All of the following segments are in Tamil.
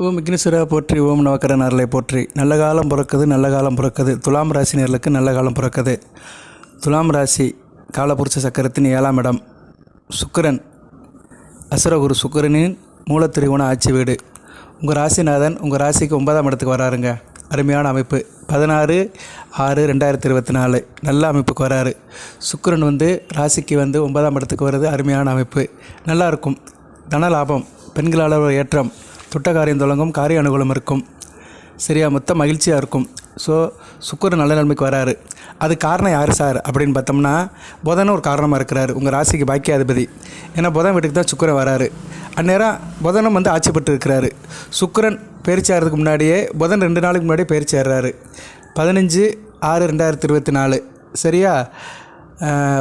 ஓம் விக்னேஸ்வரா போற்றி ஓம் நவக்கரனார்களை போற்றி. நல்ல காலம் பிறக்குது நல்ல காலம் பிறக்குது. துலாம் ராசினியர்களுக்கு நல்ல காலம் பிறக்குது. துலாம் ராசி காலபுருஷ சக்கரத்தின் ஏழாம் இடம். சுக்கிரன் அசுரகுரு சுக்கரனின் மூலத்திரிகோண ஆட்சி வீடு. உங்கள் ராசிநாதன் உங்கள் ராசிக்கு ஒன்பதாம் இடத்துக்கு வராருங்க. அருமையான அமைப்பு. பதினாறு ஆறு ரெண்டாயிரத்தி இருபத்தி நாலு. நல்ல அமைப்புக்கு வராரு. சுக்கிரன் வந்து ராசிக்கு வந்து ஒன்பதாம் இடத்துக்கு வர்றது அருமையான அமைப்பு. நல்லாயிருக்கும் தன லாபம் பெண்களால் ஏற்றம். தொட்ட காரியம் தொடங்கும் காரிய அனுகூலம் இருக்கும். சரியா மொத்தம் மகிழ்ச்சியாக இருக்கும். ஸோ சுக்கிரன் நல்ல நிலைமைக்கு வராரு. அது காரணம் யார் சார்? அப்படின்னு பார்த்தோம்னா புதன் ஒரு காரணமாக இருக்கிறாரு. உங்கள் ராசிக்கு பாக்கியாதிபதி. ஏன்னா புதன் வீட்டுக்கு தான் சுக்கரன் வராரு. அந்நேரம் புதனும் வந்து ஆட்சிப்பட்டு இருக்கிறாரு. சுக்கிரன் பேரிச்சாகிறதுக்கு ஆகிறதுக்கு முன்னாடியே புதன் ரெண்டு நாளுக்கு முன்னாடியே பயிற்சி பதினஞ்சு ஆறு ரெண்டாயிரத்தி இருபத்தி நாலு. சரியா?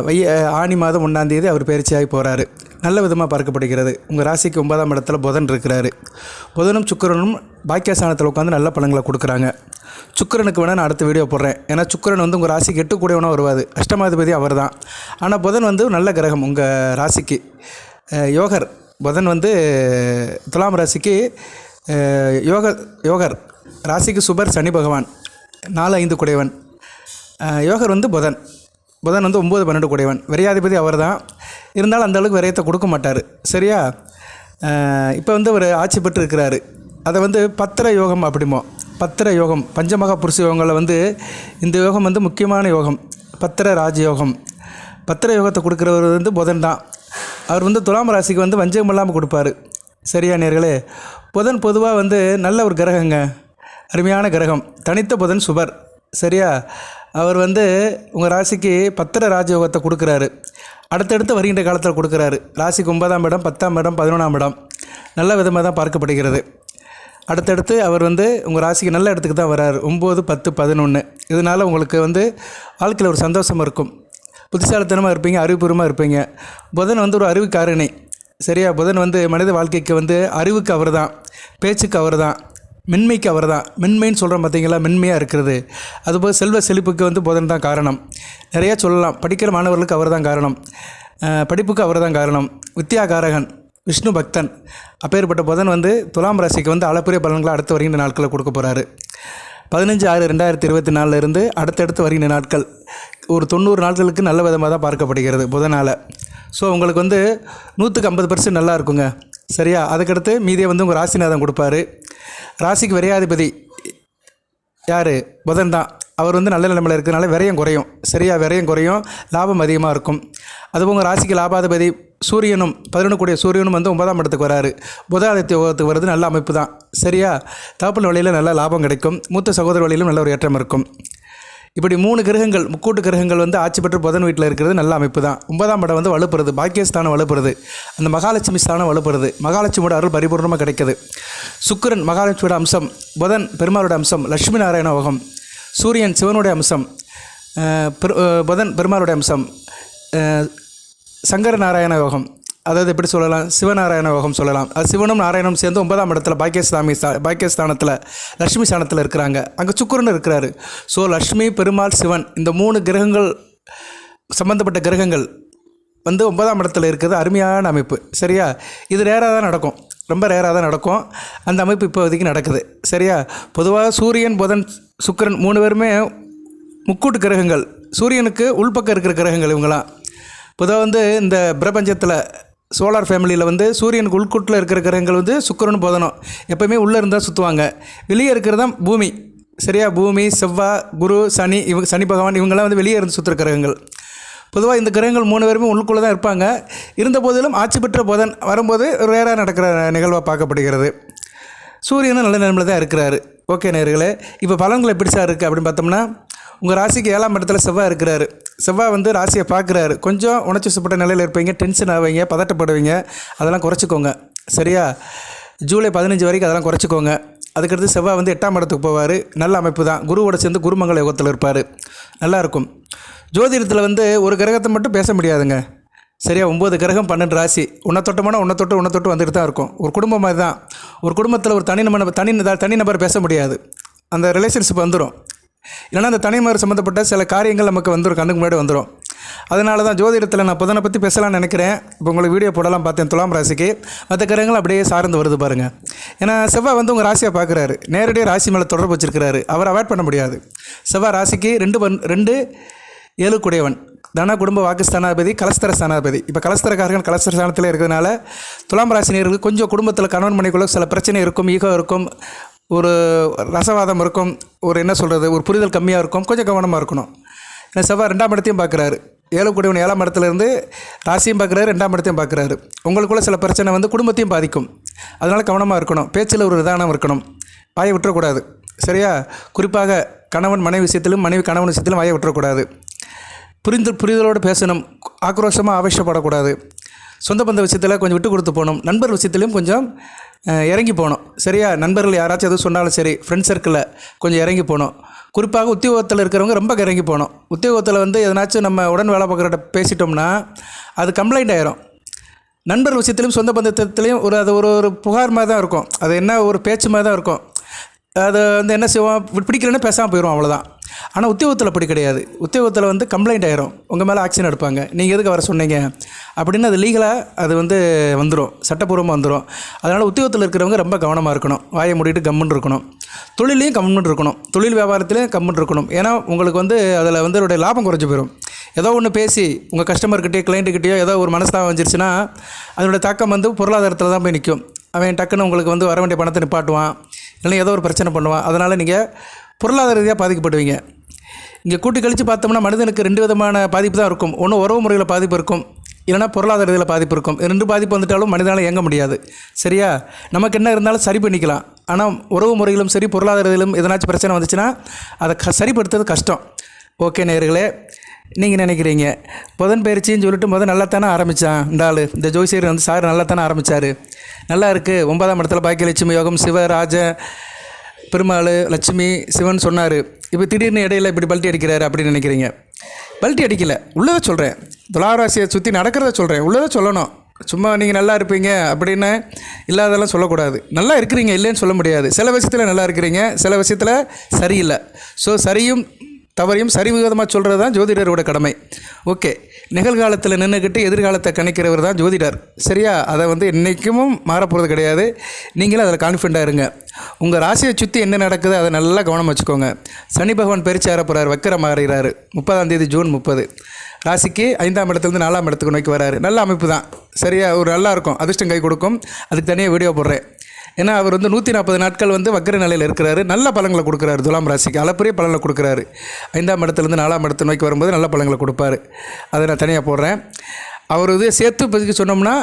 வைய ஆனி மாதம் ஒன்றாந்தேதி அவர் பயிற்சியாகி போகிறாரு நல்ல விதமாக பார்க்கப்படுகிறது. உங்கள் ராசிக்கு ஒன்பதாம் இடத்துல புதன் இருக்கிறாரு. புதனும் சுக்கிரனும் பாக்கியஸ்தானத்தில் உட்காந்து நல்ல பலன்களை கொடுக்குறாங்க. சுக்கிரனுக்கு வேணால் நான் அடுத்த வீடியோ போடுறேன். ஏன்னா சுக்கிரன் வந்து உங்கள் ராசிக்கு எட்டு வருவாது அஷ்டமாதிபதி அவர் தான் ஆனால் புதன் வந்து நல்ல கிரகம் உங்கள் ராசிக்கு. யோகர். புதன் வந்து துலாம் ராசிக்கு யோக யோகர். ராசிக்கு சுபர் சனி பகவான். நாலு ஐந்து குடையவன். யோகர் வந்து புதன். புதன் வந்து ஒம்பது பன்னெண்டு குடையவன். விரையாதிபதி அவர் தான் இருந்தாலும் அந்தளவுக்கு விரயத்தை கொடுக்க மாட்டார். சரியா? இப்போ வந்து அவர் ஆட்சி பெற்றிருக்கிறாரு. அதை வந்து பத்திர யோகம் அப்படிமோ பத்திர யோகம் பஞ்சமகா புருஷ யோகங்களில் வந்து இந்த யோகம் வந்து முக்கியமான யோகம். பத்திர ராஜயோகம். பத்திர யோகத்தை கொடுக்குறவர் வந்து புதன் தான். அவர் வந்து துலாம் ராசிக்கு வந்து வஞ்சகம் இல்லாமல் கொடுப்பாரு. சரியா நேர்களே? புதன் பொதுவாக வந்து நல்ல ஒரு கிரகங்க. அருமையான கிரகம். தனித்த புதன் சுபர். சரியா? அவர் வந்து உங்கள் ராசிக்கு பத்திர ராஜயோகத்தை கொடுக்குறாரு. அடுத்தடுத்து வருகின்ற காலத்தில் கொடுக்குறாரு. ராசிக்கு ஒன்பதாம் இடம் பத்தாம் இடம் பதினொன்றாம் இடம். நல்ல விதமாக தான் பார்க்கப்படுகிறது. அடுத்தடுத்து அவர் வந்து உங்கள் ராசிக்கு நல்ல இடத்துக்கு தான் வரார். ஒம்பது பத்து பதினொன்று இதனால் உங்களுக்கு வந்து வாழ்க்கையில் ஒரு சந்தோஷம் இருக்கும். புத்திசாலித்தனமாக இருப்பீங்க அறிவுபூர்வமாக இருப்பீங்க. புதன் வந்து ஒரு அறிவுக்காரணி சரியா? புதன் வந்து மனித வாழ்க்கைக்கு வந்து அறிவுக்கு அவர் தான் பேச்சுக்கு அவர் தான் மென்மைக்கு அவர் தான் மென்மைன்னு சொல்கிறோம் பார்த்தீங்களா? மென்மையாக இருக்கிறது. அதுபோல் செல்வ செழிப்புக்கு வந்து புதன் தான் காரணம். நிறையா சொல்லலாம். படிக்கிற மாணவர்களுக்கு அவர் தான் காரணம் படிப்புக்கு அவர் தான் காரணம். வித்யாகாரகன் விஷ்ணு பக்தன் அப்பேற்பட்ட புதன் வந்து துலாம் ராசிக்கு வந்து அளப்பரிய பலன்களை அடுத்து வருகின்ற நாட்களில் கொடுக்க போகிறாரு பதினஞ்சு ஆறு ரெண்டாயிரத்தி இருபத்தி நாலுலேருந்து அடுத்தடுத்து வருகின்ற நாட்கள். ஒரு தொண்ணூறு நாட்களுக்கு நல்ல விதமாக தான் பார்க்கப்படுகிறது புதனால். ஸோ உங்களுக்கு வந்து நூற்றுக்கு ஐம்பது பர்சன்ட் நல்லா இருக்குங்க. சரியா? அதுக்கடுத்து மீதியை வந்து உங்கள் ராசிநாதன் கொடுப்பாரு. ராசிக்கு விரையாதிபதி யார்? புதன் தான். அவர் வந்து நல்ல நிலைமையில் இருக்கிறனால விரயம் குறையும். சரியா? விரயம் குறையும். லாபம் அதிகமாக இருக்கும். அதுவும் உங்கள் ராசிக்கு லாபாதிபதி சூரியனும் பதினொன்று கூடிய சூரியனும் வந்து ஒன்பதாம் இடத்துக்கு வராரு. புதாதித்ய யோகத்துக்கு வருது நல்ல அமைப்பு தான். சரியா? தகப்பல் வழியில் நல்ல லாபம் கிடைக்கும். மூத்த சகோதர வழியிலும் நல்ல ஒரு ஏற்றம் இருக்கும். இப்படி மூணு கிரகங்கள் முக்கூட்டு கிரகங்கள் வந்து ஆட்சி பெற்று புதன் வீட்டில் இருக்கிறது நல்ல அமைப்பு தான். ஒன்பதாம் படம் வந்து வலுப்புறது. பாக்கியஸ்தானம் வலுப்புறது. அந்த மகாலட்சுமி ஸ்தானம் வலுப்புறது. மகாலட்சுமியோட அருள் பரிபூர்ணமாக கிடைக்குது. சுக்கிரன் மகாலட்சுமியோட அம்சம் புதன் பெருமாளோட அம்சம் லட்சுமி நாராயண யோகம் சூரியன் சிவனுடைய அம்சம் பெரு- புதன் பெருமாளுடைய அம்சம் சங்கர நாராயண யோகம் அதாவது எப்படி சொல்லலாம்? சிவநாராயண யோகம் சொல்லலாம். அது சிவனும் நாராயணனும் சேர்ந்து ஒன்பதாம் இடத்துல பாக்கியஸ்தாமி பாக்கியஸ்தானத்தில் லக்ஷ்மி ஸ்தானத்தில் இருக்கிறாங்க. அங்கே சுக்கிரன் இருக்கிறாரு. ஸோ லக்ஷ்மி பெருமாள் சிவன் இந்த மூணு கிரகங்கள் சம்பந்தப்பட்ட கிரகங்கள் வந்து ஒன்பதாம் இடத்துல இருக்கிறது அருமையான அமைப்பு. சரியா? இது ரேராக தான் நடக்கும். ரொம்ப ரேராக தான் நடக்கும். அந்த அமைப்பு இப்போதைக்கு நடக்குது. சரியா? பொதுவாக சூரியன் புதன் சுக்கிரன் மூணு பேருமே முக்கூட்டு கிரகங்கள். சூரியனுக்கு உள்பக்கம் இருக்கிற கிரகங்கள் இவங்களாம் பொதுவாக வந்து இந்த பிரபஞ்சத்தில் சோலார் ஃபேமிலியில் வந்து சூரியனுக்கு உள்குட்டில் இருக்கிற கிரகங்கள் வந்து சுக்கரன் போதனம் எப்போயுமே உள்ளே இருந்தால் சுற்றுவாங்க வெளியே இருக்கிறது தான் பூமி. சரியா? பூமி செவ்வாய் குரு சனி இவங்க சனி பகவான் இவங்கெல்லாம் வந்து வெளியே இருந்து சுற்றுற கிரகங்கள். பொதுவாக இந்த கிரகங்கள் மூணு பேருமே உள்ளுக்குள்ளே தான் இருப்பாங்க. இருந்த போதிலும் ஆட்சி பெற்ற போதன் வரும்போது ரேராக நடக்கிற நிகழ்வாக பார்க்கப்படுகிறது. சூரியனும் நல்ல நிலைமையில் தான் இருக்கிறாரு. ஓகே நேர்களே இப்போ பலன்கள் எப்படி சார் இருக்குது அப்படின்னு பார்த்தோம்னா உங்கள் ராசிக்கு ஏழாம் இடத்துல செவ்வாய் இருக்கிறாரு. செவ்வாய் வந்து ராசியை பார்க்குறாரு. கொஞ்சம் உணர்ச்சி சுப்பட்ட நிலையில் இருப்பீங்க டென்ஷன் ஆவீங்க பதட்டப்படுவீங்க. அதெல்லாம் குறைச்சிக்கோங்க. சரியா? ஜூலை பதினஞ்சு வரைக்கும் அதெல்லாம் குறைச்சிக்கோங்க. அதுக்கடுத்து செவ்வாய் வந்து எட்டாம் இடத்துக்கு போவார். நல்ல அமைப்பு தான். குருவோட சேர்ந்து குருமங்கல யோகத்தில் இருப்பார். நல்லாயிருக்கும் ஜோதிடத்தில் வந்து ஒரு கிரகத்தை மட்டும் பேச முடியாதுங்க. சரியா? ஒம்பது கிரகம் பன்னெண்டு ராசி. உன்னை தொட்டமான உன்னை தொட்டு உன்னை தொட்டு வந்துட்டு தான் இருக்கும். ஒரு குடும்பம் மாதிரி தான். ஒரு குடும்பத்தில் ஒரு தனி நம்ம தனி தனி நபர் பேச முடியாது. அந்த ரிலேஷன்ஷிப் வந்துடும் இல்லைனா அந்த தனிமர் சம்மந்தப்பட்ட சில காரியங்கள் நமக்கு வந்துடும் கண்ணுக்கு முன்னாடி வந்துடும் அதனால தான் ஜோதிடத்தில் நான் புதனை பற்றி பேசலாம்னு நினைக்கிறேன். இப்போ உங்களுக்கு வீடியோ போடலாம் பார்த்தேன் துலாம் ராசிக்கு. மற்ற கிரகங்கள் அப்படியே சார்ந்து வருது பாருங்கள் ஏன்னா செவ்வாய் வந்து உங்கள் ராசியை பார்க்குறாரு. நேரடியாக ராசி மேலே தொடர்பு வச்சிருக்கிறாரு. அவர் அவாய்ட் பண்ண முடியாது. செவ்வாய் ராசிக்கு ரெண்டு பன் ரெண்டு ஏழு குடையவன். தன குடும்ப வாக்கு ஸ்தானாதிபதி கலஸ்தர ஸ்தானாதிபதி இப்போ கலஸ்தரக்காரர்கள் கலஸ்தர ஸ்தானத்தில் இருக்கிறதுனால துலாம் ராசினியர்களுக்கு கொஞ்சம் குடும்பத்தில் கணவன் மனைக்குள்ள சில பிரச்சனை இருக்கும் ஈகோ இருக்கும். ஒரு ரசவாதம் இருக்கும் ஒரு என்ன சொல்கிறது ஒரு புரிதல் கம்மியாக இருக்கும் கொஞ்சம் கவனமாக இருக்கணும். ஏன்னா செவ்வாய் ரெண்டாம் இடத்தையும் பார்க்குறாரு. ஏழக்கூடியவன் ஏழாம் இடத்துலேருந்து ராசியும் பார்க்குறாரு ரெண்டாம் இடத்தையும் பார்க்குறாரு. உங்களுக்குள்ள சில பிரச்சனை வந்து குடும்பத்தையும் பாதிக்கும். அதனால் கவனமாக இருக்கணும். பேச்சில் ஒரு நிதானம் இருக்கணும். வாயை விட்டுறக்கூடாது. சரியா? குறிப்பாக கணவன் மனைவி விஷயத்திலும் மனைவி கணவன் விஷயத்திலும் வாயை விட்டுறக்கூடாது. புரிந்து புரிதலோடு பேசணும். ஆக்ரோஷமாக ஆவேசப்படக்கூடாது. சொந்த பந்த விஷயத்தில் கொஞ்சம் விட்டு கொடுத்து போகணும். நண்பர் விஷயத்துலையும் கொஞ்சம் இறங்கி போகணும் சரியா? நண்பர்கள் யாராச்சும் எதுவும் சொன்னாலும் சரி ஃப்ரெண்ட்ஸ் சர்க்கிளில் கொஞ்சம் இறங்கி போகணும் குறிப்பாக உத்தியோகத்தில் இருக்கிறவங்க ரொம்ப இறங்கி போகணும் உத்தியோகத்தில் வந்து எதனாச்சும் நம்ம உடன் வேலை பார்க்குறட்ட பேசிட்டோம்னா அது கம்ப்ளைண்ட் ஆயிரும். நண்பர் விஷயத்திலும் சொந்த பந்தத்திலையும் ஒரு அது ஒரு ஒரு புகார் மாதிரி தான் இருக்கும். அது என்ன ஒரு பேச்சு மாதிரி தான் இருக்கும். அது வந்து என்ன செய்வோம்? பிடிக்கலன்னு பேசாமல் போயிடும் அவ்வளோதான் ஆனால் உத்தியோகத்தில் அப்படி கிடையாது. உத்தியோகத்தில் வந்து கம்ப்ளைண்ட் ஆயிரும். உங்கள் மேலே ஆக்ஷன் எடுப்பாங்க. நீங்கள் எதுக்கு வர சொன்னீங்க? அப்படின்னு அது லீகலாக அது வந்து வந்துடும் சட்டப்பூர்வமாக வந்துடும் அதனால் உத்தியோகத்தில் இருக்கிறவங்க ரொம்ப கவனமாக இருக்கணும். வாயை மூடிட்டு கம்முன்னு இருக்கணும். தொழிலையும் கம்முன்னு இருக்கணும். தொழில் வியாபாரத்துலேயும் கம்முன்னு இருக்கணும். ஏன்னா உங்களுக்கு வந்து அதில் வந்து அவருடைய லாபம் குறைஞ்சி போயிடும் ஏதோ ஒன்று பேசி உங்கள் கஸ்டமர்கிட்டயோ கிளைண்ட்டுக்கிட்டேயோ ஏதோ ஒரு மனஸ்தாபம் வந்துருச்சுன்னா அதனுடைய தாக்கம் வந்து பொருளாதாரத்தில் தான் போய் நிற்கும் அவன் டக்குன்னு உங்களுக்கு வந்து வர வேண்டிய பணத்தை நிப்பாட்டுவான். இல்லைன்னா ஏதோ ஒரு பிரச்சனை பண்ணுவான். அதனால் நீங்கள் பொருளாதார ரீதியாக பாதிக்கப்படுவீங்க. இங்கே கூட்டி கழித்து பார்த்தோம்னா மனிதனுக்கு ரெண்டு விதமான பாதிப்பு தான் இருக்கும். ஒன்று உறவு முறையில் பாதிப்பு இருக்கும். இல்லைனா பொருளாதார ரீதியில் பாதிப்பு இருக்கும். ரெண்டு பாதிப்பு வந்துட்டாலும் மனிதனால் இயங்க முடியாது. சரியா? நமக்கு என்ன இருந்தாலும் சரி பண்ணிக்கலாம். ஆனால் உறவு முறையிலும் சரி பொருளாதார ரீதியிலும் எதனாச்சும் பிரச்சனை வந்துச்சுன்னா அதை க சரிப்படுத்துறது கஷ்டம். ஓகே நேயர்களே நீங்கள் நினைக்கிறீங்க? புதன் பயிற்சின்னு சொல்லிட்டு முதல் நல்லா தானே ஆரம்பித்தான் இந்த ஆள் இந்த ஜோசியர் வந்து சார் நல்லா தானே ஆரம்பித்தார் நல்லா இருக்குது ஒன்பதாம் இடத்துல பாக்கியலட்சுமி யோகம் சிவராஜ பெருமாள் லட்சுமி சிவன் சொன்னார் இப்போ திடீர்னு இடையில இப்படி பல்ட்டி அடிக்கிறாரு அப்படின்னு நினைக்கிறீங்க. பல்ட்டி அடிக்கல. உள்ளதை சொல்கிறேன் துளாராசியை சுற்றி நடக்கிறத சொல்கிறேன் உள்ளதை சொல்லணும். சும்மா நீங்கள் நல்லா இருப்பீங்க அப்படின்னு இல்லாதெல்லாம் சொல்லக்கூடாது. நல்லா இருக்கிறீங்க இல்லைன்னு சொல்ல முடியாது. சில விஷயத்தில் நல்லா இருக்கிறீங்க சில விஷயத்தில் சரியில்லை. ஸோ சரியும் தவறையும் சரிவிகிதமாக சொல்கிறது தான் ஜோதிடரோட கடமை. ஓகே. நிகழ்காலத்தில் நின்றுக்கிட்டு எதிர்காலத்தை கணிக்கிறவர் தான் ஜோதிடர். சரியா? அதை வந்து என்றைக்கும் மாறப்போகிறது கிடையாது. நீங்களும் அதில் கான்ஃபிடண்ட்டாக இருங்க. உங்கள் ராசியை சுற்றி என்ன நடக்குது அதை நல்லா கவனம் வச்சுக்கோங்க. சனி பகவான் பயிற்சி போகிறார் வக்கரம் மாறுகிறாரு. முப்பதாம் தேதி ஜூன் முப்பது. ராசிக்கு ஐந்தாம் இடத்துலேருந்து நாலாம் இடத்துக்கு நோக்கி வராரு. நல்ல அமைப்பு தான். சரியா? ஒரு நல்லா இருக்கும். அதிர்ஷ்டம் கை கொடுக்கும். அதுக்கு தனியாக வீடியோ போடுறேன். ஏன்னா அவர் வந்து நூற்றி நாற்பது நாட்கள் வந்து வக்கர நிலையில் இருக்கிறாரு. நல்ல பழங்களை கொடுக்குறாரு துலாம் ராசிக்கு. அளப்பரிய பலனை கொடுக்குறாரு. ஐந்தாம் இடத்துலேருந்து நாலாம் இடத்தை நோக்கி வரும்போது நல்ல பழங்களை கொடுப்பாரு. அதை நான் தனியாக போடுறேன். அவர் இது சேர்த்து பதுக்கி சொன்னோம்னா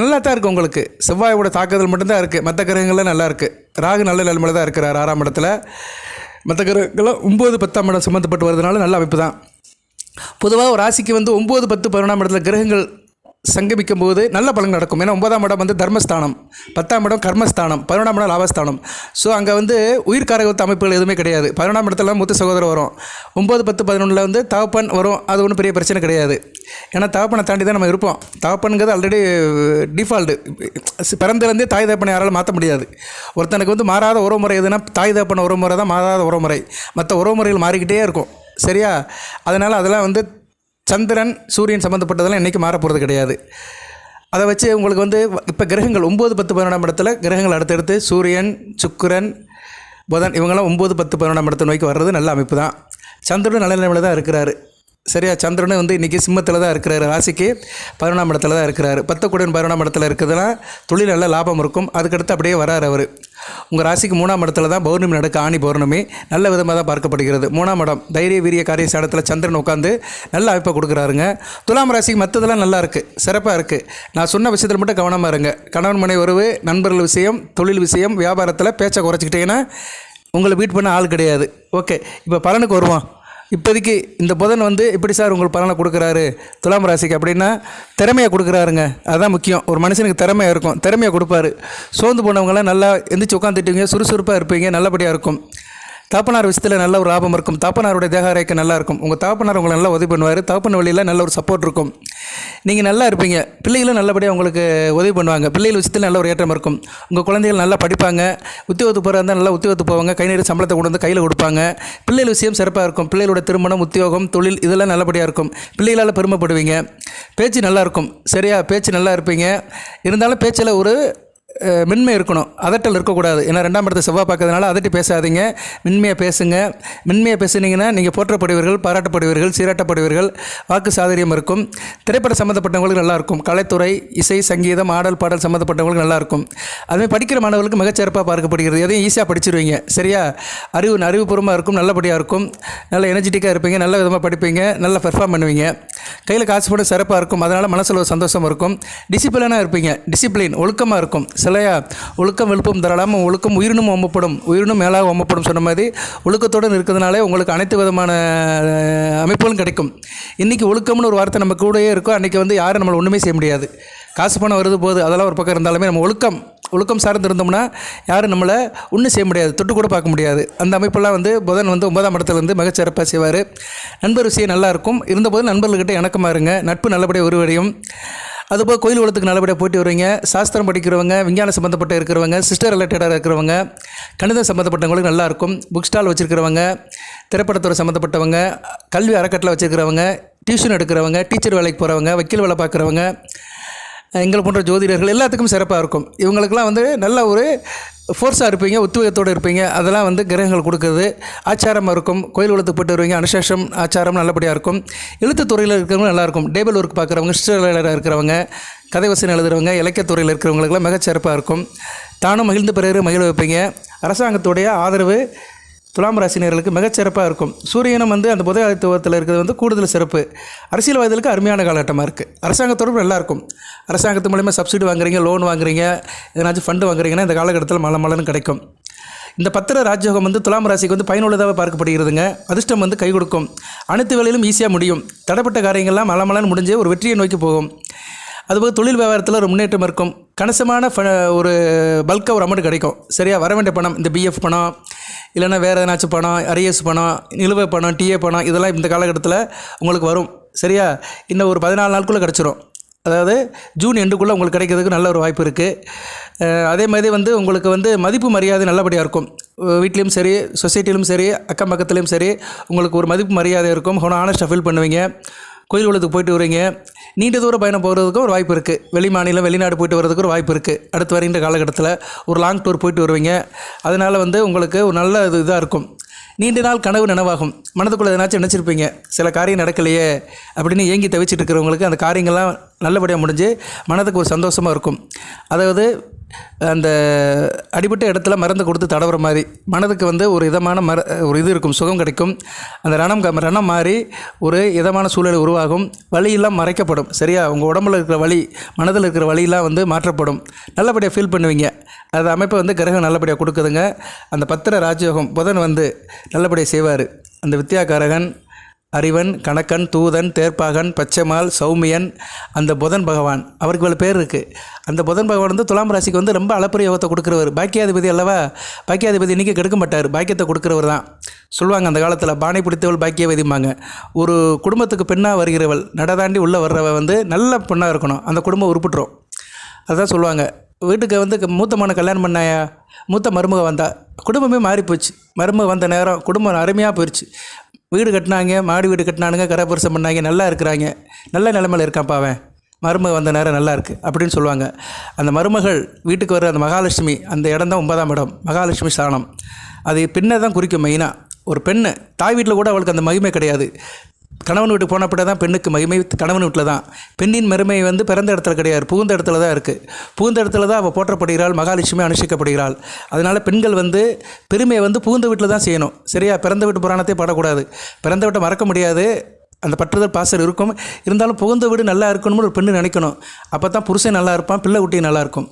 நல்லா தான் இருக்குது உங்களுக்கு. செவ்வாயோட தாக்குதல் மட்டும்தான் இருக்குது மற்ற கிரகங்கள்லாம் நல்லா இருக்குது ராகு நல்ல நிலைமையில் தான் இருக்கிறார் ஆறாம் இடத்துல. மற்ற கிரகங்கள்லாம் ஒம்பது பத்தாம் இடம் சம்மந்தப்பட்டு வரதுனால நல்ல அமைப்பு தான். பொதுவாக ஒரு ராசிக்கு வந்து ஒம்பது பத்து பதினொன்றாம் இடத்துல கிரகங்கள் சங்கமிக்கும் போது நல்ல பலன் நடக்கும். ஏன்னா ஒன்பதாம் இடம் வந்து தர்மஸ்தானம் பத்தாம் இடம் கர்மஸ்தானம் பதினொன்றாம் இடம் லாபஸ்தானம். ஸோ அங்கே வந்து உயிர்காரகத்து அமைப்புகள் எதுவுமே கிடையாது. பதினொன்றாம் இடத்துல மூத்த சகோதரர் வரும். ஒம்பது பத்து பதினொன்றில் வந்து தகப்பன் வரும். அது ஒன்றும் பெரிய பிரச்சனை கிடையாது. ஏன்னா தகப்பனை தாண்டி தான் நம்ம இருப்போம். தகப்பனுங்கிறது ஆல்ரெடி டிஃபால்ட்டு uh, பிறந்திலேருந்தே தாய் தகப்பனை யாராலும் மாற்ற முடியாது. ஒருத்தனுக்கு வந்து மாறாத உறவுமுறை எதுனா தாய் தகப்பன உறவுமுறை தான் மாறாத உறவுமுறை மற்ற உறவுமுறைகள் மாறிக்கிட்டே இருக்கும். சரியா? அதனால் அதெல்லாம் வந்து சந்திரன் சூரியன் சம்மந்தப்பட்டதெல்லாம் என்றைக்கு மாறப்போகிறது கிடையாது. அதை வச்சு உங்களுக்கு வந்து இப்போ கிரகங்கள் ஒம்பது பத்து பதினொன்றாம் இடத்துல கிரகங்கள் அடுத்தடுத்து சூரியன் சுக்கரன் புதன் இவங்கெல்லாம் ஒம்பது பத்து பதினொன்றாம் இடத்தை நோக்கி வர்றது நல்ல அமைப்பு தான். சந்திரன் நல்ல நிலைமையில் தான் இருக்கிறாரு. சரியா? சந்திரனும் வந்து இன்றைக்கி சிம்மத்தில் தான் இருக்கிறாரு ராசிக்கு பதினொன்றாம் இடத்துல தான் இருக்கிறாரு. பத்து பதினொன்றாம் இடத்துல இருக்கிறதுனா தொழில் நல்ல லாபம் இருக்கும். அதுக்கடுத்து அப்படியே வராரு அவர். உங்கள் ராசிக்கு மூணாம் இடத்துல தான் பௌர்ணமி நடக்க ஆணி பௌர்ணமி நல்ல விதமாக தான் பார்க்கப்படுகிறது. மூணாம் இடம் தைரிய வீரிய காரிய சாடத்தில் சந்திரன் உட்காந்து நல்ல அமைப்பை கொடுக்குறாருங்க. துலாம் ராசிக்கு மற்றதெல்லாம் நல்லா இருக்குது சிறப்பாக இருக்குது நான் சொன்ன விஷயத்தில் மட்டும் கவனமாக இருங்க. கணவன் மனை உறவு நண்பர்கள் விஷயம் தொழில் விஷயம் வியாபாரத்தில் பேச்சை குறைச்சிக்கிட்டிங்கன்னா உங்களை பீட் பண்ண ஆள் கிடையாது. ஓகே இப்போ பலனுக்கு வருவான். இப்போதைக்கு இந்த புதன் வந்து எப்படி சார் உங்களுக்கு பலனை கொடுக்குறாரு? துலாம் ராசிக்கு அப்படின்னா திறமையை கொடுக்குறாருங்க. அதுதான் முக்கியம். ஒரு மனுஷனுக்கு திறமையாக இருக்கும். திறமையை கொடுப்பாரு. சோர்ந்து போனவங்களாம் நல்லா எந்திரிச்சு உட்காந்துட்டுவீங்க சுறுசுறுப்பாக இருப்பீங்க. நல்லபடியாக இருக்கும். தாப்பனார் விஷயத்தில் நல்ல ஒரு லாபம் இருக்கும். தாப்பனாருடைய தேகாரைக்கு நல்லா இருக்கும். உங்கள் தாப்பனார் உங்களை நல்லா உதவி பண்ணுவார். தாப்பன வழியில் நல்ல ஒரு சப்போர்ட் இருக்கும். நீங்கள் நல்லா இருப்பீங்க. பிள்ளைகளும் நல்லபடியாக உங்களுக்கு உதவி பண்ணுவாங்க. பிள்ளைகள் விஷயத்தில் நல்ல ஒரு ஏற்றம் இருக்கும். உங்கள் குழந்தைகள் நல்லா படிப்பாங்க. உத்தியோகத்துக்கு போகிறதா இருந்தால் நல்லா உத்தியோகத்துக்கு போவாங்க. கை நிறைய சம்பளத்தை கொண்டு வந்து கையில் கொடுப்பாங்க. பிள்ளைகள் விஷயம் சிறப்பாக இருக்கும். பிள்ளைகளோட திருமணம் உத்தியோகம் தொழில் இதெல்லாம் நல்லபடியாக இருக்கும். பிள்ளைகளால் பெருமைப்படுவீங்க. பேச்சு நல்லாயிருக்கும் சரியா? பேச்சு நல்லா இருப்பீங்க. இருந்தாலும் பேச்சில் ஒரு மென்மை இருக்கணும். அதட்டல் இருக்கக்கூடாது. ஏன்னா ரெண்டாம் இடத்தை செவ்வாய் பார்க்கறதுனால அதட்டி பேசாதீங்க. மென்மையாக பேசுங்க. மென்மையாக பேசுனீங்கன்னா நீங்கள் போற்றப்படுவீர்கள் பாராட்டப்படுவீர்கள் சீராட்டப்படுவீர்கள். வாக்கு சாதரியம் இருக்கும். திரைப்பட சம்மந்தப்பட்டவங்களுக்கு நல்லாயிருக்கும். கலைத்துறை இசை சங்கீதம் ஆடல் பாடல் சம்மந்தப்பட்டவங்களுக்கு நல்லா இருக்கும் அதுமாதிரி படிக்கிற மாணவர்களுக்கு மிகச்சிறப்பாக பார்க்கப்படுகிறது. எதையும் ஈஸியாக படிச்சிருவீங்க. சரியா? அறிவு அறிவுபூர்வமாக இருக்கும். நல்லபடியாக இருக்கும். நல்ல எனர்ஜெட்டிக்காக இருப்பீங்க. நல்ல விதமாக படிப்பீங்க. நல்லா பெர்ஃபார்ம் பண்ணுவீங்க. கையில் காசு போட சிறப்பாக இருக்கும். அதனால் மனசில் ஒரு சந்தோஷம் இருக்கும். டிசிப்ளினாக இருப்பீங்க. டிசிப்ளின் ஒழுக்கமாக இருக்கும். சிலையா? ஒழுக்கம் விழுப்பம் தரலாமல் ஒழுக்கம் உயிரினும் ஒம்பப்படும் உயிரினும் மேலாக ஒம்பப்படும் சொன்ன மாதிரி ஒழுக்கத்துடன் இருக்கிறதுனாலே உங்களுக்கு அனைத்து விதமான அமைப்புகளும் கிடைக்கும். இன்றைக்கி ஒழுக்கம்னு ஒரு வார்த்தை நம்ம கூடயே இருக்கும் அன்றைக்கி வந்து யாரும் நம்மளை ஒன்றுமே செய்ய முடியாது. காசு பணம் வருது போகுது அதெல்லாம் ஒரு பக்கம் இருந்தாலுமே நம்ம ஒழுக்கம் ஒழுக்கம் சார்ந்து இருந்தோம்னா யாரும் நம்மளை ஒன்றும் செய்ய முடியாது தொட்டு கூட பார்க்க முடியாது. அந்த அமைப்பெல்லாம் வந்து புதன் வந்து ஒன்பதாம் இடத்துலேருந்து மிகச்சிறப்பாக செய்வார். நண்பர் விஷயம் நல்லாயிருக்கும் இருந்தபோது நண்பர்கள்கிட்ட இணக்கமாக இருங்க. நட்பு நல்லபடியாக உருவடையும். அதுபோல் கோயில் குளத்துக்கு நல்லபடியாக போயிட்டு வருவீங்க. சாஸ்திரம் படிக்கிறவங்க விஞ்ஞானம் சம்மந்தப்பட்ட இருக்கிறவங்க சிஸ்டர் ரிலேட்டடாக இருக்கிறவங்க கணிதம் சம்மந்தப்பட்டவங்களுக்கு நல்லா இருக்கும். புக் ஸ்டால் வச்சுருக்கிறவங்க திரைப்படத்துறை சம்மந்தப்பட்டவங்க கல்வி அறக்கட்டளை வச்சுருக்கிறவங்க டியூஷன் எடுக்கிறவங்க டீச்சர் வேலைக்கு போகிறவங்க வக்கீல் வேலை பார்க்குறவங்க எங்களை போன்ற ஜோதிடர்கள் எல்லாத்துக்கும் சிறப்பாக இருக்கும். இவங்களுக்கெல்லாம் வந்து நல்ல ஒரு ஃபோர்ஸாக இருப்பீங்க உத்வேகத்தோடு இருப்பீங்க. அதெல்லாம் வந்து கிரகங்கள் கொடுக்குறது ஆச்சாரமாக இருக்கும். கோயில் குளத்துக்கு போயிட்டு வருவீங்க. அனுசேஷம் ஆச்சாரம் நல்லபடியாக இருக்கும். எழுத்து துறையில் இருக்கிறவங்க நல்லாயிருக்கும் டேபிள் ஒர்க் பார்க்குறவங்க சிஸ்டர் இருக்கிறவங்க கதை வசனம் எழுதுறவங்க இலக்கியத்துறையில் இருக்கிறவங்களுக்குலாம் மிகச்சிறப்பாக இருக்கும். தானும் மகிழ்ந்து பிறகு மகிழ வைப்பீங்க. அரசாங்கத்துடைய ஆதரவு துலாம் ராசினியர்களுக்கு மிகச்சிறப்பாக இருக்கும். சூரியனும் வந்து அந்த புதயத்துவத்தில் இருக்கிறது வந்து கூடுதல் சிறப்பு. அரசியல்வாதிகளுக்கு அருமையான காலகட்டமாக இருக்குது அரசாங்கத்தோடு நல்லா இருக்கும். அரசாங்கத்து மூலிமா சப்சிடி வாங்குறீங்க லோன் வாங்குறீங்க எதனாச்சும் ஃபண்டு வாங்குறீங்கன்னா இந்த காலகட்டத்தில் மலை மலன்னு கிடைக்கும். இந்த பத்திர ராஜயோகம் வந்து துலாம் ராசிக்கு வந்து பயனுள்ளதாக பார்க்கப்படுகிறதுங்க. அதிர்ஷ்டம் வந்து கை கொடுக்கும். அனைத்து வேலையிலும் ஈஸியாக முடியும். தடைப்பட்ட காரியங்கள்லாம் மலமலன்னு முடிஞ்சு ஒரு வெற்றியை நோக்கி போகும். அதுபோக தொழில் வியாபாரத்தில் ஒரு முன்னேற்றம் இருக்கும். கணிசமான ஃப ஒரு பல்காக ஒரு அமௌண்ட் கிடைக்கும். சரியாக வர வேண்டிய பணம் இந்த பிஎஃப் பணம் இல்லைன்னா வேறு எதனாச்சும் பணம் அரியஸ் பணம் நிலுவை பணம் டிஏ பணம் இதெல்லாம் இந்த காலகட்டத்தில் உங்களுக்கு வரும். சரியா? இன்னும் ஒரு பதினாலு நாளுக்குள்ளே கிடச்சிரும். அதாவது ஜூன் எண்டுக்குள்ளே உங்களுக்கு கிடைக்கிறதுக்கு நல்ல ஒரு வாய்ப்பு இருக்குது அதே மாதிரி வந்து உங்களுக்கு வந்து மதிப்பு மரியாதை நல்லபடியாக இருக்கும். வீட்லேயும் சரி சொசைட்டிலும் சரி அக்கம் பக்கத்துலேயும் சரி உங்களுக்கு ஒரு மதிப்பு மரியாதை இருக்கும். ஆனஸ்ட்டாக ஃபீல் பண்ணுவீங்க. கோயில் குளத்துக்கு போயிட்டு வரீங்க. நீண்ட தூர பயணம் போகிறதுக்கும் ஒரு வாய்ப்பு இருக்குது வெளி மாநிலம் வெளிநாடு போயிட்டு வரதுக்கு ஒரு வாய்ப்பு இருக்குது அடுத்து வருகின்ற காலகட்டத்தில் ஒரு லாங் டூர் போயிட்டு வருவீங்க. அதனால் வந்து உங்களுக்கு ஒரு நல்ல இது இதாக இருக்கும். நீண்ட நாள் கனவு நினைவாகும். மனதுக்குள்ளே எதனாச்சும் நினச்சிருப்பீங்க. சில காரியம் நடக்கலையே அப்படின்னு ஏங்கி தவிச்சிட்டு இருக்கிறவங்களுக்கு அந்த காரியங்கள்லாம் நல்லபடியாக முடிஞ்சு மனதுக்கு ஒரு சந்தோஷமாக இருக்கும். அதாவது அந்த அடிபட்ட இடத்துல மருந்து கொடுத்து தடவுற மாதிரி மனதுக்கு வந்து ஒரு இதமான மர ஒரு இது இருக்கும் சுகம் கிடைக்கும். அந்த ரணம் க- ரணம் மாறி ஒரு இதமான சூழல் உருவாகும். வழியெல்லாம் மறைக்கப்படும் சரியா? உங்கள் உடம்புல இருக்கிற வழி மனதில் இருக்கிற வழியெல்லாம் வந்து மாற்றப்படும். நல்லபடியாக ஃபீல் பண்ணுவீங்க. அது அமைப்பை வந்து கிரகம் நல்லபடியாக கொடுக்குதுங்க. அந்த பத்திர ராஜயோகம் புதன் வந்து நல்லபடியாக செய்வார். அந்த வித்யாகாரகன் அறிவன் கணக்கன் தூதன் தேர்ப்பாகன் பச்சைமால் சௌமியன் அந்த புதன் பகவான். அவருக்கு இவ்வளோ பேர் இருக்குது அந்த புதன் பகவான் வந்து துலாம் ராசிக்கு வந்து ரொம்ப அளப்பரிய யோகத்தை கொடுக்குறவர். பாக்கியாதிபதி அல்லவா? பாக்கியாதிபதி இன்றைக்கி கெடுக்க மாட்டார். பாக்கியத்தை கொடுக்குறவர் தான். சொல்லுவாங்க அந்த காலத்தில் பானை பிடித்தவள் பாக்கியவதிம்பாங்க ஒரு குடும்பத்துக்கு பெண்ணாக வருகிறவள் நடதாண்டி உள்ளே வர்றவ வந்து நல்ல பெண்ணாக இருக்கணும். அந்த குடும்பம் உருப்பிட்டுரும். அதுதான் சொல்லுவாங்க. வீட்டுக்கு வந்து மூத்த மகனை கல்யாணம் பண்ணாயா? மூத்த மருமக வந்தா? குடும்பமே மாறி போச்சு மருமக வந்த நேரம் குடும்பம் அருமையாக போயிடுச்சு வீடு கட்டினாங்க மாடி வீடு கட்டினானுங்க கரபரிசம் பண்ணாங்க நல்லா இருக்கிறாங்க. நல்ல நிலமையில் இருக்கான்ப்பா அவன். மருமக வந்த நேரம் நல்லா இருக்குது அப்படின்னு சொல்லுவாங்க. அந்த மருமகள் வீட்டுக்கு வர அந்த மகாலட்சுமி அந்த இடம் தான் ஒன்பதாம் இடம் மகாலட்சுமி ஸ்தானம். அது பெண்ணை தான் குறிக்கும் மெயினாக ஒரு பெண்ணு தாய் வீட்டில் கூட அவளுக்கு அந்த மகிமை கிடையாது. கணவன் வீட்டுக்கு போனப்பட தான் பெண்ணுக்கு மகிமை கணவன் வீட்டில் தான். பெண்ணின் மறுமை வந்து பிறந்த இடத்துல கிடையாது புகுந்த இடத்துல தான் இருக்குது புகுந்த இடத்துல தான் அவள் போற்றப்படுகிறாள் மகாலட்சுமி அனுஷ்டிக்கப்படுகிறாள். அதனால் பெண்கள் வந்து பெருமையை வந்து புகுந்த வீட்டில் தான் செய்யணும். சரியா? பிறந்த வீட்டு புராணத்தை பாடக்கூடாது. பிறந்த வீட்டை மறக்க முடியாது. அந்த பற்றுதல் பாசர் இருக்கும். இருந்தாலும் புகுந்த வீடு நல்லா இருக்கணும்னு ஒரு பெண்ணு நினைக்கணும். அப்போ தான் புருஷன் நல்லா இருப்பான் பிள்ளை குட்டி நல்லா இருக்கும்.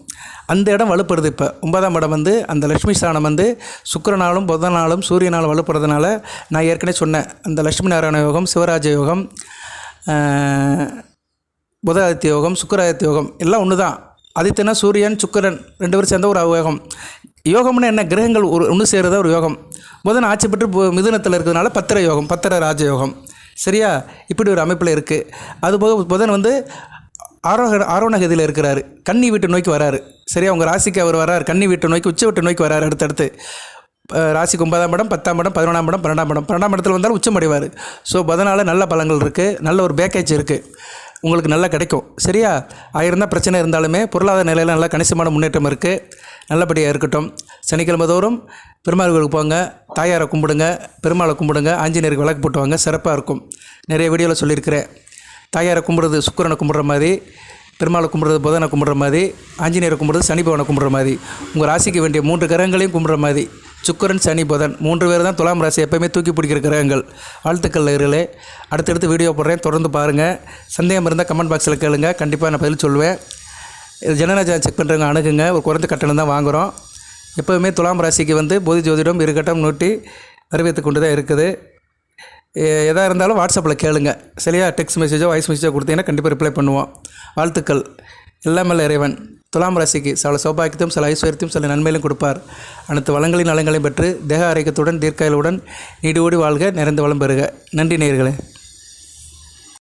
அந்த இடம் வலுப்படுது இப்போ. ஒன்பதாம் இடம் வந்து அந்த லட்சுமி ஸ்தானம் வந்து சுக்கரனாலும் புதனாலும் சூரியனாலும் வலுப்படுறதுனால நான் ஏற்கனவே சொன்னேன். அந்த லட்சுமி நாராயண யோகம் சிவராஜ யோகம் புதாதித்ய யோகம் சுக்கராதித்ய யோகம் எல்லாம் ஒன்று தான் ஆதித்யனா சூரியன் சுக்கிரன் ரெண்டு பேரும் சேர்ந்த ஒரு யோகம் யோகம்னு என்ன? கிரகங்கள் ஒரு ஒன்று சேருத ஒரு யோகம். புதன் ஆட்சி பெற்று மிதுனத்தில் இருக்கிறதுனால பத்திர யோகம் பத்திர ராஜ யோகம். சரியா? இப்படி ஒரு அமைப்பில் இருக்குது அதுபோக புதன் வந்து ஆரோக ஆரோணகதியில் இருக்கிறார். கன்னி வீட்டு நோக்கி வராரு. சரியா? உங்கள் ராசிக்கு அவர் வரார். கன்னி வீட்டு நோக்கி உச்ச வீட்டு நோக்கி வராரு அடுத்தடுத்து. ராசிக்கு ஒன்பதாம் படம் பத்தாம் படம் பதினொன்றாம் படம் பன்னெண்டாம் படம் பன்னெண்டாம் இடத்துல வந்தாலும் உச்சம் அடைவார் ஸோ அதனால் நல்ல பலங்கள் இருக்குது நல்ல ஒரு பேக்கேஜ் இருக்குது உங்களுக்கு நல்லா கிடைக்கும். சரியா? ஆயிரம் தான் பிரச்சனை இருந்தாலுமே பொருளாதார நிலையில் நல்லா கணிசமான முன்னேற்றம் இருக்குது நல்லபடியாக இருக்கட்டும். சனிக்கிழமை தோறும் பெருமாள் கோயிலுக்கு போங்க தாயாரை கும்பிடுங்க பெருமாளை கும்பிடுங்க ஆஞ்சநேயருக்கு விளக்கு போட்டுவாங்க சிறப்பாக இருக்கும். நிறைய வீடியோவில் சொல்லியிருக்கிறேன். தாயாரை கும்பிடுறது சுக்கிரனை கும்பிட்ற மாதிரி பெருமாளை கும்பிட்றது புதனை கும்பிட்ற மாதிரி ஆஞ்சநேயரை கும்பிட்றது சனி பவனை கும்பிட்ற மாதிரி உங்கள் ராசிக்கு வேண்டிய மூன்று கிரகங்களையும் கும்பிட்ற மாதிரி சுக்கிரன் சனி புதன் மூன்று பேர் தான் துலாம் ராசி எப்போயுமே தூக்கி பிடிக்கிற கிரகங்கள். வாழ்த்துக்கள் இருளே அடுத்தடுத்து வீடியோ போடுறேன் தொடர்ந்து பாருங்கள் சந்தேகம் இருந்தால் கமெண்ட் பாக்ஸில் கேளுங்க. கண்டிப்பாக நான் பதில் சொல்லுவேன் இது ஜனநாயக செக் பண்ணுறவங்க அணுகுங்க. ஒரு குறைந்த கட்டணம் தான் வாங்குகிறோம் எப்போவுமே துலாம் ராசிக்கு வந்து பொது ஜோதிடம் இருக்கட்டம் நூட்டி வரவேற்று கொண்டு தான் இருக்குது எதாக இருந்தாலும் வாட்ஸ்அப்பில் கேளுங்க. சரியா? டெக்ஸ்ட் மெசேஜோ வாய்ஸ் மெசேஜோ கொடுத்தீங்கன்னா கண்டிப்பாக ரிப்ளை பண்ணுவோம். வாழ்த்துக்கள். எல்லாமே இறைவன். துலாம் ராசிக்கு சில சௌபாகியத்தையும் சில ஐஸ்வர்யத்தையும் சில நன்மையிலும் கொடுப்பார். அனைத்து வளங்களின் நலங்களையும் பெற்று தேக ஆரோக்கியத்துடன் தீர்க்காயலுடன் நீடு ஓடி வாழ்க நிறைந்து வளம் பெறுக. நன்றி நேர்களே